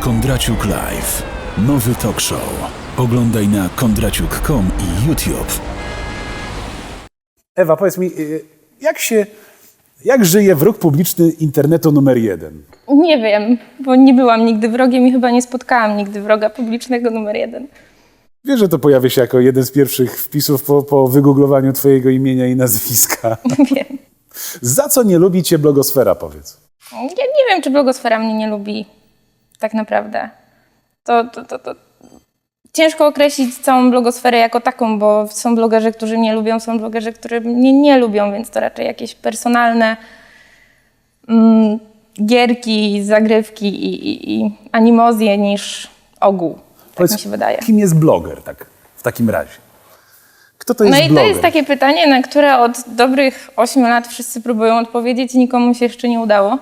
Kondraciuk Live. Nowy talk show. Oglądaj na kondraciuk.com i YouTube. Ewa, powiedz mi, y, jak się, jak żyje wróg publiczny internetu numer jeden? Nie wiem, bo nie byłam nigdy wrogiem i chyba nie spotkałam nigdy wroga publicznego numer jeden. Wiesz, że to pojawia się jako jeden z pierwszych wpisów po, po wygooglowaniu twojego imienia i nazwiska. Wiem. Za co nie lubi cię blogosfera, powiedz? Ja nie wiem, czy blogosfera mnie nie lubi. Tak naprawdę. To, to, to, to ciężko określić całą blogosferę jako taką, bo są blogerzy, którzy mnie lubią, są blogerzy, którzy mnie nie lubią, więc to raczej jakieś personalne mm, gierki, zagrywki i, i, i animozje niż ogół. Tak Powiedz, mi się wydaje. Kim jest bloger, tak w takim razie? Kto to jest No i bloger? to jest takie pytanie, na które od dobrych 8 lat wszyscy próbują odpowiedzieć i nikomu się jeszcze nie udało.